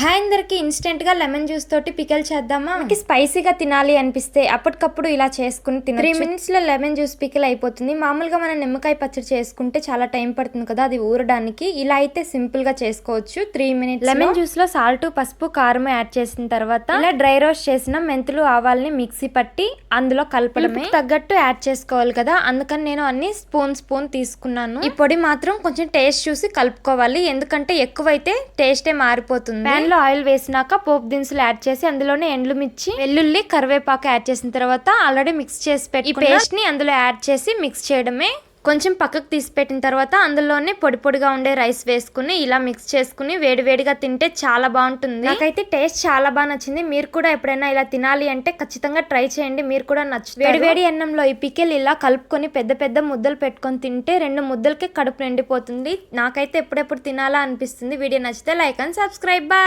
Hi అందరికి ఇన్స్టెంట్గా lemon juice తోటి పికల్ చేద్దామా? మనకి స్పైసీగా తినాలి అనిపిస్తే అప్పటికప్పుడు ఇలా చేసుకుని తిన త్రీ మినిట్స్లో లెమన్ జ్యూస్ పికల్ అయిపోతుంది. మామూలుగా మనం నిమ్మకాయ పచ్చడి చేసుకుంటే చాలా టైం పడుతుంది కదా అది ఊరడానికి. ఇలా అయితే సింపుల్గా చేసుకోవచ్చు. త్రీ మినిట్స్ లెమన్ జ్యూస్లో సాల్ట్ పసుపు కారం యాడ్ చేసిన తర్వాత ఇలా డ్రై రోస్ట్ చేసిన మెంతులు ఆవాల్ని మిక్సీ పట్టి అందులో కలపడమే. తగ్గట్టు యాడ్ చేసుకోవాలి కదా అందుకని నేను అన్ని స్పూన్ స్పూన్ తీసుకున్నాను. ఈ పొడి మాత్రం కొంచెం టేస్ట్ చూసి కలుపుకోవాలి. ఎందుకంటే ఎక్కువైతే టేస్టే మారిపోతుంది. ప్యాన్లో ఆయిల్ వేసినాక పోపు దినుసులు యాడ్ చేసి అందులోనే ఎండ్లు మిర్చి వెల్లుల్లి కరివేపాకు యాడ్ చేసిన తర్వాత ఆల్రెడీ మిక్స్ చేసి పెట్టి పేస్ట్ని అందులో యాడ్ చేసి మిక్స్ చేయడమే. కొంచెం పక్కకు తీసి పెట్టిన తర్వాత అందులోనే పొడి పొడిగా ఉండే రైస్ వేసుకుని ఇలా మిక్స్ చేసుకుని వేడి వేడిగా తింటే చాలా బాగుంటుంది. నాకైతే టేస్ట్ చాలా బాగా నచ్చింది. మీరు కూడా ఎప్పుడైనా ఇలా తినాలి అంటే ఖచ్చితంగా ట్రై చేయండి. మీరు కూడా నచ్చుతుంది వేడి వేడి అన్నంలో ఈ పికెల్ ఇలా కలుపుకొని పెద్ద పెద్ద ముద్దలు పెట్టుకొని తింటే రెండు ముద్దలకే కడుపు నిండిపోతుంది. నాకైతే ఎప్పుడెప్పుడు తినాలా అనిపిస్తుంది. వీడియో నచ్చితే లైక్ అండ్ సబ్స్క్రైబ్. బాయ్